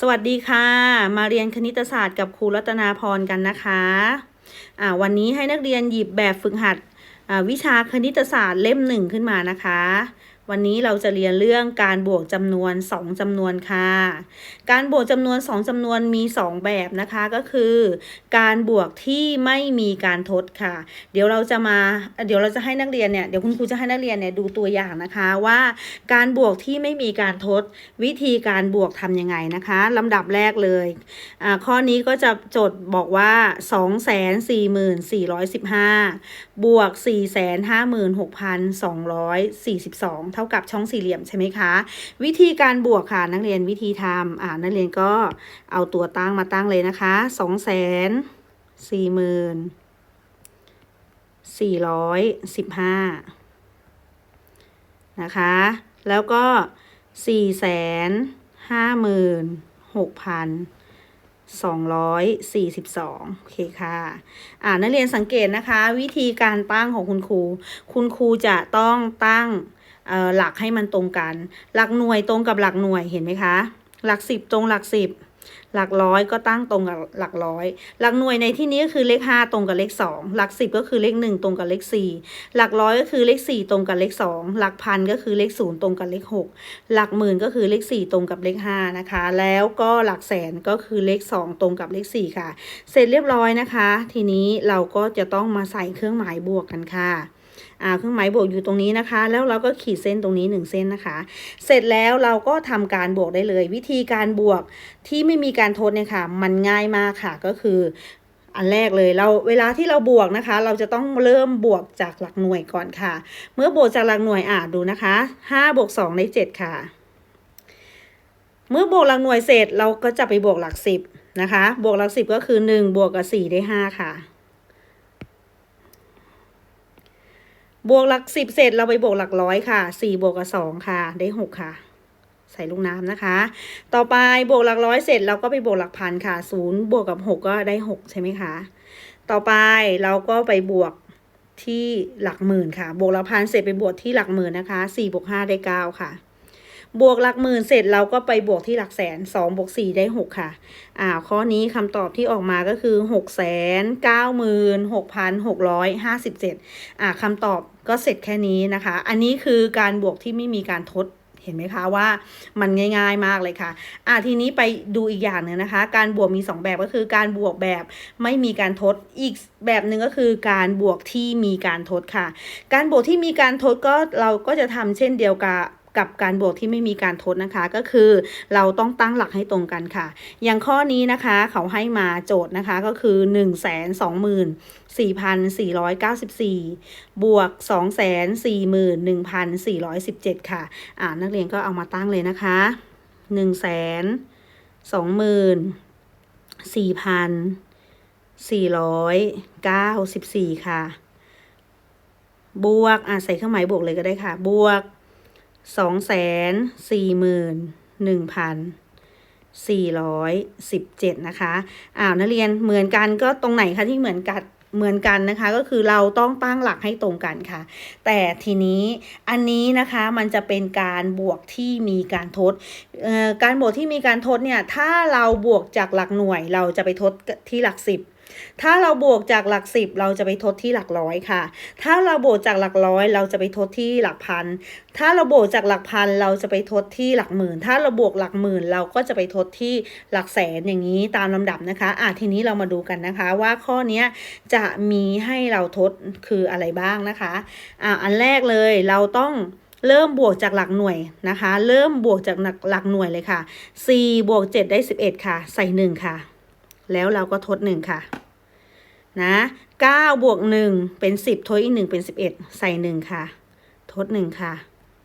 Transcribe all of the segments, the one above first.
สวัสดีค่ะ มาเรียนคณิตศาสตร์กับครูรัตนาพรกันนะคะอ่าวันนี้ให้นักเรียนหยิบแบบฝึกหัดอ่าวิชาคณิตศาสตร์เล่มหนึ่งขึ้นมานะคะ วันนี้เราจะเรียนเรื่องการบวกจำนวน 2จำนวนค่ะ การบวกจำนวน 2จำนวนมี 2 แบบนะคะก็คือ การบวกที่ไม่มีการทดค่ะ เดี๋ยวเราจะมาเดี๋ยวเราจะให้นักเรียนเนี่ยเดี๋ยวคุณครูจะให้นักเรียนเนี่ยดูตัวอย่างนะคะว่าการบวกที่ไม่มีการทด วิธีการบวกทำยังไงนะคะลำดับแรกเลยอ่าข้อนี้ก็จะจทย์บอกว่า 2 4 4 4 1 5 บวก 4 5 6 2 4 2เท่ากับช่องสี่เหลี่ยมใช่ไหมคะ วิธีการบวกค่ะนักเรียนวิธีทำอ่านักเรียนก็เอาตัวตั้งมาตั้งเลยนะคะ2 4 0 0 0 415นสี่ร้อยสิบห้านะคะ แล้วก็สี่แสนห้าหมื่นหกพันสองร้อยสี่สิบสองโอเคค่ะ อ่านักเรียนสังเกตนะคะ วิธีการตั้งของคุณครู คุณครูจะต้องตั้ง หลักให้มันตรงกัน หลักหน่วยตรงกับหลักหน่วยเห็นไหมคะ หลักสิบตรงหลักสิบหลักร้อยก็ตั้งตรงกับหลักร้อย หลักหน่วยในที่นี้ก็คือเลขห้าตรงกับเลขสองหลักสิบก็คือเลขหนึ่งตรงกับเลขสี่หลักร้อยก็คือเลขสี่ตรงกับเลขสองหลักพันก็คือเลขศูนย์ตรงกับเลขหกหลักหมื่นก็คือเลขสี่ตรงกับเลขห้านะคะ แล้วก็หลักแสนก็คือเลขสองตรงกับเลขสี่ค่ะ เสร็จเรียบร้อยนะคะ ทีนี้เราก็จะต้องมาใส่เครื่องหมายบวกกันค่ะ อ่าเครื่องหมายบวกอยู่ตรงนี้นะคะ แล้วเราก็ขีดเส้นตรงนี้หนึ่งเส้นนะคะ เสร็จแล้วเราก็ทำการบวกได้เลย วิธีการบวกที่ไม่มีการทดเนี่ยค่ะ มันง่ายมากค่ะก็คืออันแรกเลยเราเวลาที่เราบวกนะคะ เราจะต้องเริ่มบวกจากหลักหน่วยก่อนค่ะ เมื่อบวกจากหลักหน่วยอ่าดูนะคะ5บวก2ได้7ค่ะ เมื่อบวกหลักหน่วยเสร็จเราก็จะไปบวกหลัก10นะคะ บวกหลัก10ก็คือ 1 บวกกับ4ได้5ค่ะ บวกหลัก10เสร็จเราไปบวกหลักร้อยค่ะ4บวกกับ2ค่ะ ได้6ค่ะ ใส่ลูกน้ำนะคะ ต่อไปบวกหลักร้อยเสร็จเราก็ไปบวกหลักพันค่ะศูนย์บวกกับหกก็ได้หกใช่ไหมคะต่อไปเราก็ไปบวกที่หลักหมื่นค่ะ บวกหลักพันเสร็จไปบวกที่หลักหมื่นนะคะสี่บวกห้าได้เก้าค่ะ บวกหลักหมื่นเสร็จเราก็ไปบวกที่หลักแสนสองบวกสี่ได้หกค่ะอ่าข้อนี้คำตอบที่ออกมาก็คือหกแสนเก้าหมื่นหกพันหกร้อยห้าสิบเจ็ดอ่าคำตอบ ก็เสร็จแค่นี้นะคะ อันนี้คือการบวกที่ไม่มีการทดเห็นไหมคะว่ามันง่าย ๆมากเลยค่ะอะทีนี้ไปดูอีกอย่างหนึ่งนะคะ การบวกมี 2 แบบก็คือการบวกแบบไม่มีการทดอีกแบบหนึ่งก็คือการบวกที่มีการทดค่ะ การบวกที่มีการทดก็เราก็จะทำเช่นเดียวกับกับการบวกที่ไม่มีการทดนะคะก็คือเราต้องตั้งหลักให้ตรงกันค่ะ อย่างข้อนี้นะคะเขาให้มาโจทย์นะคะก็คือ 1 2 4 4 9 4 บวก 2 4 1 4 1 7 ค่ะ อ่านักเรียนก็เอามาตั้งเลยนะคะ 1 2 4 4,494 ค่ะ บวก อะ ใส่เครื่องหมายบวกเลยก็ได้ค่ะ บวกสองแสนสี่หมื่นหนึ่งพันสี่ร้อยสิบเจ็ดนะคะ อ้าว นักเรียนเหมือนกันก็ตรงไหนคะที่เหมือนกัน เหมือนกันนะคะก็คือเราต้องตั้งหลักให้ตรงกันค่ะ แต่ทีนี้อันนี้นะคะมันจะเป็นการบวกที่มีการทดเอ่อการบวกที่มีการทดเนี่ยถ้าเราบวกจากหลักหน่วยเราจะไปทดที่หลักสิบ ถ้าเราบวกจากหลักสิบเราจะไปทดที่หลักร้อยค่ะ ถ้าเราบวกจากหลักร้อย เราจะไปทดที่หลักพัน ถ้าเราบวกจากหลักพันเราจะไปทดที่หลักหมื่น ถ้าเราบวกหลักหมื่น เราก็จะไปทดที่หลักแสนอย่างนี้ตามลำดับนะคะอะทีนี้เรามาดูกันนะคะว่าข้อเนี้จะมีให้เราทดคืออะไรบ้างนะคะอะอันแรกเลยเราต้องเริ่มบวกจากหลักหน่วยนะคะ เริ่มบวกจากหลักหลักหน่วยเลยค่ะ4บวก7ได้ 11 ค่ะ ใส่ 1 ค่ะ แล้วเราก็ทด 1 ค่ะ นะ9บวก1เป็น 10 ทดอีก1เป็น 11 ใส่ 1 ค่ะ ทด 1 ค่ะ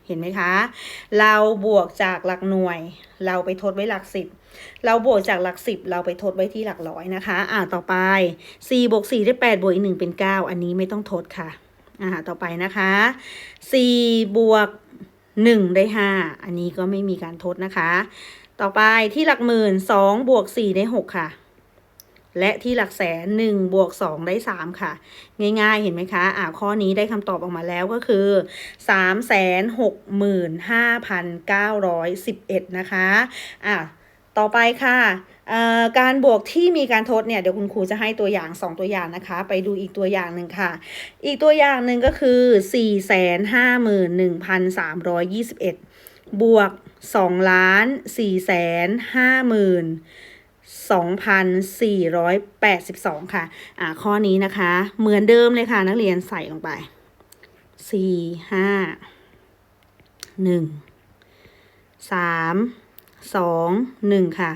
เห็นไหมคะ เราบวกจากหลักหน่วย เราไปทดไว้หลัก 10 เราบวกจากหลัก 10 เราไปทดไว้ที่หลักร้อยนะคะ อ่าต่อไป4บวก4ได้8บวกอีก1เป็น 9 อันนี้ไม่ต้องทดค่ะ อ่าต่อไปนะคะ4บวก1ได้5อันนี้ก็ไม่มีการทดนะคะ ต่อไปที่หลักหมื่น2บวก4ได้6ค่ะ และที่หลักแสนหนึ่งบวกสองได้สามค่ะ ง่ายๆเห็นไหมคะอ่าข้อนี้ได้คำตอบออกมาแล้วก็คือสามแสนหกหมื่นห้าพันเก้าร้อยสิบเอ็ดนะคะอ่าต่อไปค่ะเอ่อการบวกที่มีการทดเนี่ยเดี๋ยวคุณครูจะให้ตัวอย่าง 2 ตัวอย่างนะคะ ไปดูอีกตัวอย่างหนึ่งค่ะ อีกตัวอย่างหนึ่งก็คือ 451,321 บวก2ล้าน4แสน5หมื่น 2,482 ค่ะ อ่า ข้อนี้นะคะ เหมือนเดิมเลยค่ะ นักเรียนใส่ลงไป 4 5 1 3 2 1 ค่ะ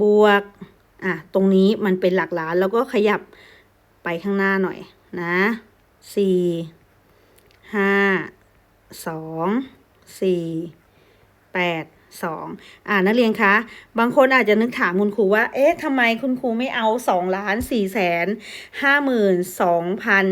บวก อะ ตรงนี้มันเป็นหลักล้าน แล้วก็ขยับไปข้างหน้าหน่อยนะ 4 5 2 4 8 2อ่านักเรียนคะ บางคนอาจจะนึกถามคุณครูว่า เอ๊ะทำไมคุณครูไม่เอา2ล้าน4แสน5หมื่น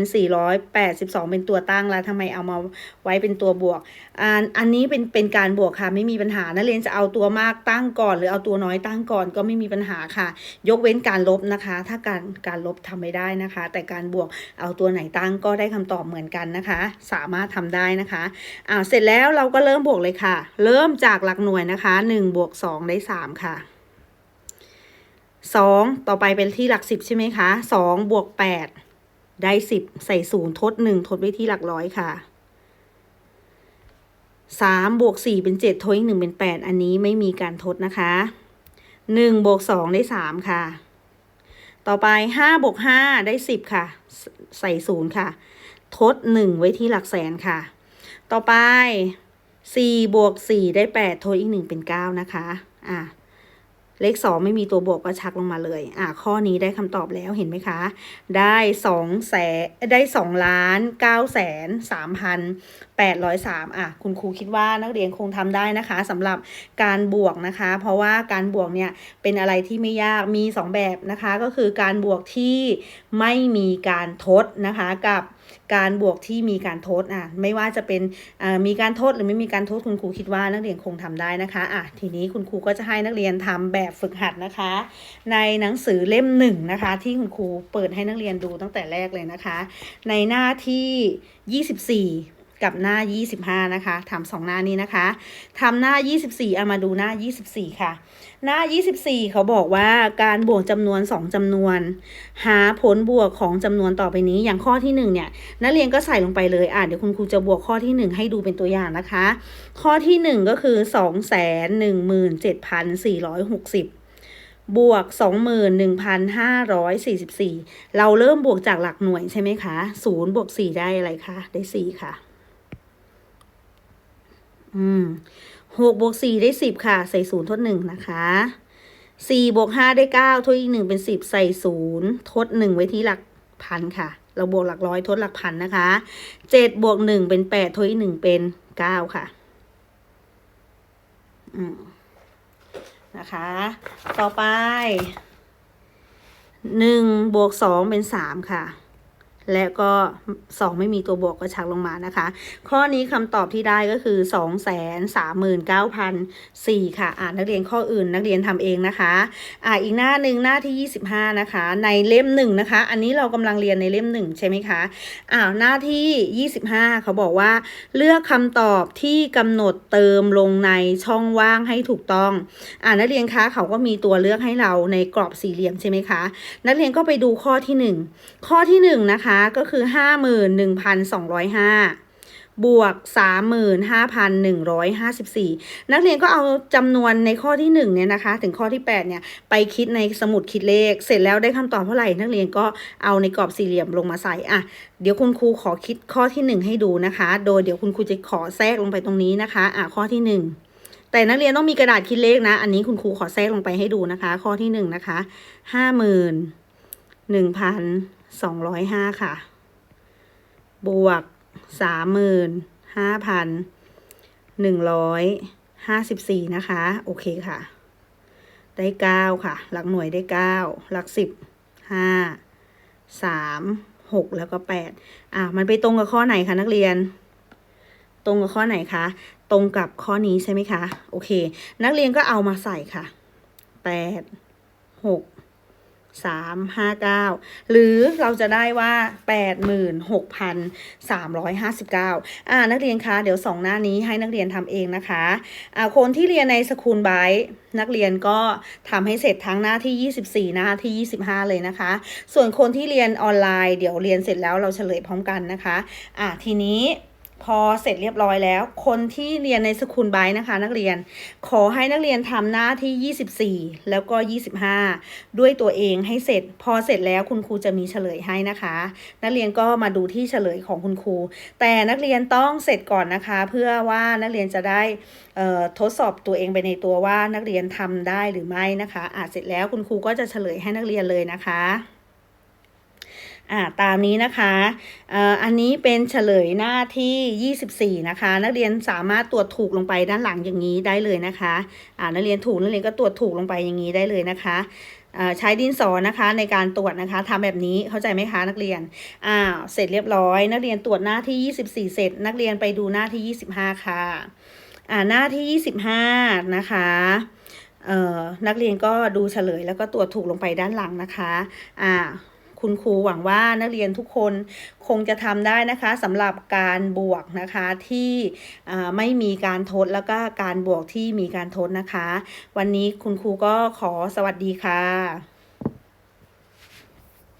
2,482เป็นตัวตั้งแล้วทำไมเอามาไว้เป็นตัวบวกอันอันนี้เป็นเป็นการบวกค่ะ ไม่มีปัญหา นักเรียนจะเอาตัวมากตั้งก่อน หรือเอาตัวน้อยตั้งก่อนก็ไม่มีปัญหาค่ะ ยกเว้นการลบนะคะ ถ้าการการลบทำไม่ได้นะคะ แต่การบวกเอาตัวไหนตั้งก็ได้คำตอบเหมือนกันนะคะ สามารถทำได้นะคะอ่าเสร็จแล้วเราก็เริ่มบวกเลยค่ะ เริ่มจากหลักหน่วยนะคะ1บวก2ได้ 3 ค่ะ 2 ต่อไปเป็นที่หลัก 10 ใช่ไหมคะ2บวก8ได้ 10 ใส่ศูนย์ทด 1 ทดไว้ที่หลักร้อยค่ะ3บวก4เป็น 7 ทดอีก1เป็น 8 อันนี้ไม่มีการทดนะคะ1บวก2ได้ 3 ค่ะ ต่อไป5บวก5ได้ 10 ค่ะ ใส่ศูนย์ค่ะ ทด 1 ไว้ที่หลักแสนค่ะ ต่อไป 4บวก4ได้ 8 โทษอีก 1 เป็น 9 นะคะ อะเลข 2 ไม่มีตัวบวกก็ชักลงมาเลย อะข้อนี้ได้คำตอบแล้วเห็นไหมคะ ได้2แสนได้2ล้าน9แสน3พัน803อะคุณครูคิดว่านักเรียนคงทำได้นะคะสำหรับการบวกนะคะ เพราะว่าการบวกเนี่ยเป็นอะไรที่ไม่ยากมี 2 แบบนะคะ ก็คือการบวกที่ไม่มีการทดนะคะกับ การบวกที่มีการทดอะไม่ว่าจะเป็นอ่ามีการทดหรือไม่มีการทดคุณครูคิดว่านักเรียนคงทำได้นะคะอะทีนี้คุณครูก็จะให้นักเรียนทำแบบฝึกหัดนะคะ ในหนังสือเล่มหนึ่งนะคะ ที่คุณครูเปิดให้นักเรียนดูตั้งแต่แรกเลยนะคะ ในหน้าที่ 24 กับหน้า 25 นะคะทำสองหน้านี้นะคะทำหน้า 24เอามาดูหน้า 24 ค่ะ หน้า 24 เขาบอกว่าการบวกจำนวน 2จำนวน หาผลบวกของจำนวนต่อไปนี้ อย่างข้อที่ 1 เนี่ยนักเรียนก็ใส่ลงไปเลยอะเดี๋ยวคุณครูจะบวกข้อที่ 1 ให้ดูเป็นตัวอย่างนะคะ ข้อที่ 1 ก็คือ 2 1 7 4 6 0บวก 21,544 เราเริ่มบวกจากหลักหน่วยใช่ไหมคะ 0 บวก 4 ได้อะไรคะ ได้ 4 ค่ะ อืมหกบวกสี่ได้สิบค่ะ ใส่ศูนย์ทดหนึ่งนะคะสี่บวกห้าได้เก้าทดอีกหนึ่งเป็นสิบใส่ศูนย์ทดหนึ่งไว้ที่หลักพันค่ะ เราบวกหลักร้อยทดหลักพันนะคะเจ็ดบวกหนึ่งเป็นแปดทดอีกหนึ่งเป็นเก้าค่ะ อืมนะคะ ต่อไปหนึ่งบวกสองเป็นสามค่ะ และก็ 2 ไม่มีตัวบวกก็ชักลงมานะคะ ข้อนี้คำตอบที่ได้ก็คือ 2 3 9 0 0 4ค่ะ อ่านนักเรียนข้ออื่นนักเรียนทำเองนะคะ อ่าอีกหน้าหนึ่งหน้าที่ 25 นะคะ ในเล่มหนึ่งนะคะ อันนี้เรากำลังเรียนในเล่มหนึ่งใช่ไหมคะอ่าหน้าที่ 25 เขาบอกว่า เลือกคำตอบที่กำหนดเติมลงในช่องว่างให้ถูกต้อง อ่านักเรียนคะเขาก็มีตัวเลือกให้เราในกรอบสี่เหลี่ยมใช่ไหมคะ นักเรียนก็ไปดูข้อที่ 1 ข้อที่1นะคะก็คือ 51,205 บวก 35,154 นักเรียนก็เอาจำนวนในข้อที่ 1 เนี่ยนะคะ ถึงข้อที่ 8 เนี่ย ไปคิดในสมุดคิดเลข เสร็จแล้วได้คำตอบเท่าไหร่ นักเรียนก็เอาในกรอบสี่เหลี่ยมลงมาใส่อะเดี๋ยวคุณครูขอคิดข้อที่ 1 ให้ดูนะคะ โดยเดี๋ยวคุณครูจะขอแทรกลงไปตรงนี้นะคะอะข้อที่ 1แต่นักเรียนต้องมีกระดาษคิดเลขนะ อันนี้คุณครูขอแทรกลงไปให้ดูนะคะ ข้อที่1นะคะ5 1 0 0 0หนึ่งพัน 50,000 1,205ค่ะ บวก35,154นห้าพันหนึ่งร้อยห้าสิบสี่นะคะ โอเคค่ะ ได้9ค่ะ หลักหน่วยได้9หลัก10 5 3 6แล้วก็8อะมันไปตรงกับข้อไหนคะนักเรียน ตรงกับข้อไหนคะ ตรงกับข้อนี้ใช่ไหมคะ โอเค นักเรียนก็เอามาใส่ค่ะ8 6สามห้าเก้าหรือเราจะได้ว่าแปดหมื่นหกพันสามร้อยห้าสิบเก้าอ่านักเรียนคะ เดี๋ยวสองหน้านี้ให้นักเรียนทำเองนะคะอ่าคนที่เรียนในสคูลไบต์นักเรียนก็ทำให้เสร็จทั้งหน้าที่ 24 หน้าที่ 25 เลยนะคะ ส่วนคนที่เรียนออนไลน์ เดี๋ยวเรียนเสร็จแล้วเราเฉลยพร้อมกันนะคะ อ่าทีนี้ พอเสร็จเรียบร้อยแล้ว คนที่เรียนในสคูลไบนะคะ นักเรียน ขอให้นักเรียนทำหน้าที่ 24 แล้วก็ 25 ด้วยตัวเองให้เสร็จ พอเสร็จแล้วคุณครูจะมีเฉลยให้นะคะ นักเรียนก็มาดูที่เฉลยของคุณครู แต่นักเรียนต้องเสร็จก่อนนะคะ เพื่อว่านักเรียนจะได้ทดสอบตัวเองไปในตัวว่านักเรียนทำได้หรือไม่นะคะอ่าเสร็จแล้วคุณครูก็จะเฉลยให้นักเรียนเลยนะคะ อ่าตามนี้นะคะเอ่ออันนี้เป็นเฉลยหน้าที่ 24 นะคะ นักเรียนสามารถตรวจถูกลงไปด้านหลังอย่างนี้ได้เลยนะคะอ่านักเรียนถูกนักเรียนก็ตรวจถูกลงไปอย่างนี้ได้เลยนะคะอ่าใช้ดินสอนะคะในการตรวจนะคะทำแบบนี้เข้าใจไหมคะนักเรียนอ่าเสร็จเรียบร้อย นักเรียนตรวจหน้าที่ 24 เสร็จ นักเรียนไปดูหน้าที่ 25 ค่ะอ่าหน้าที่ 25 นะคะเอ่อนักเรียนก็ดูเฉลยแล้วก็ตรวจถูกลงไปด้านหลังนะคะอ่า คุณครูหวังว่านักเรียนทุกคนคงจะทำได้นะคะสำหรับการบวกนะคะที่ไม่มีการทดแล้วก็การบวกที่มีการทดนะคะ วันนี้คุณครูก็ขอสวัสดีค่ะ